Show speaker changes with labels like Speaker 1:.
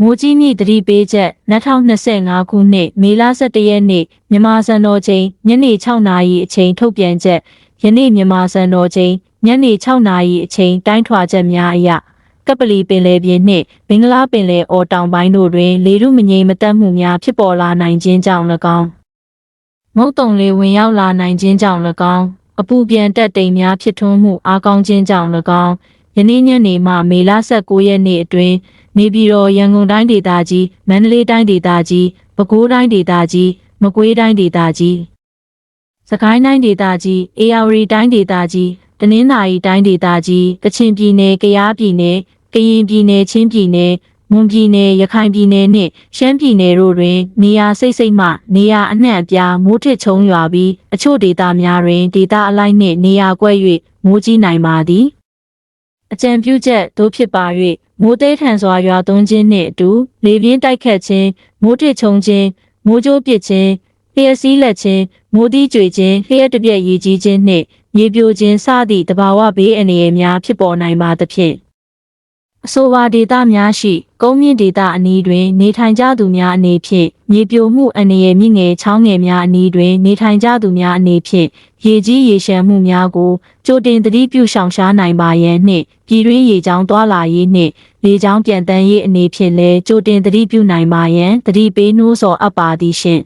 Speaker 1: မိုးကြီးမြစ်တတိပေးချက်2025ခုနှစ်မေလ17ရက်နေ့မြန်မာစံတော်ချိန်ညနေ6နာရီအချိန်ထုတ်ပြန်ချက်ယနေ့မြန်မာစံတော်ချိန်ညနေ6နာရီအချိန်တိုင်းထွာချက်များအရကပလီပင်လယ်ပြင်နှင့်ဘင်္ဂလားပင်လယ်အော်တောင်ပိုင်းတို့တွင် လေထုမငြိမ်မသက်မှုများဖြစ်ပေါ်လာနိုင်ခြင်းကြောင့်၎င်းမုတ်တုံလေဝင်ရောက်လာနိုင်ခြင်းကြောင့်၎င်းအပူပြန်တက်တိမ်များဖြစ်ထွန်းမှုအားကောင်းခြင်းကြောင့်၎င်း ယနေ့ညနေမှမေလ19ရက်နေ့အတွင်းနေပြည်တော်ရန်ကုန်တိုင်းဒေသကြီးမန္တလေးတိုင်းဒေသကြီးပဲခူးတိုင်းဒေသကြီးမကွေးတိုင်းဒေသကြီးစကိုင်းတိုင်းဒေသကြီးအေရဝတီတိုင်းဒေသကြီးတနင်္သာရီတိုင်းဒေသကြီးကချင်ပြည်နယ်ကယားပြည်နယ်ကရင်ပြည်နယ်ချင်းပြည်နယ်မွန်ပြည်နယ်ရခိုင်ပြည်နယ်နှင့်ရှမ်းပြည်နယ်တို့တွင် နေရာစိတ်စိတ်မှနေရာအနှံ့အပြားမိုးထစ်ချုံရွာပြီးအချို့ဒေသများတွင်ဒေသအလိုက်နှင့်နေရာကွက်၍မိုးကြီးနိုင်ပါသည် အကြံပြုချက်တို့ဖြစ်ပါ၍မိုးသေးထန်စွာရွာသွန်းခြင်းနှင့်အတူလေပြင်းတိုက်ခတ်ခြင်းမိုးထစ်ချုံခြင်းမိုးကြိုးပစ်ခြင်းလျှက်စီးလက်ခြင်းမိုးတီးကြွေခြင်းလျှက်တစ်ပြက်ရည်ကြီးခြင်းနှင့်မြေပြိုခြင်းစသည့်တဘာဝဘေးအန္တရာယ်များဖြစ်ပေါ်နိုင်ပါသဖြင့် အဆိုပါဒေသများရှိ ကုန်းမြင့်ဒေသအနီးတွင် နေထိုင်ကြသူများအနေဖြင့်မြေပြိုမှုအန္တရာယ်မြင့်ငယ်ချောင်းငယ်များအနီးတွင် နေထိုင်ကြသူများအနေဖြင့်ရေကြီးရေရှမ်းမှုများကိုကြိုတင်သတိပြုရှောင်ရှားနိုင်ပါရန်နှင့်ပြည်တွင်းရေကြောင်းသွားလာရေးနှင့်လေကြောင်းပြန်တန်းရေးအနေဖြင့်လည်းကြိုတင်သတိပြုနိုင်ပါရန်သတိပေးနှိုးဆော်အပ်ပါသည်ရှင့်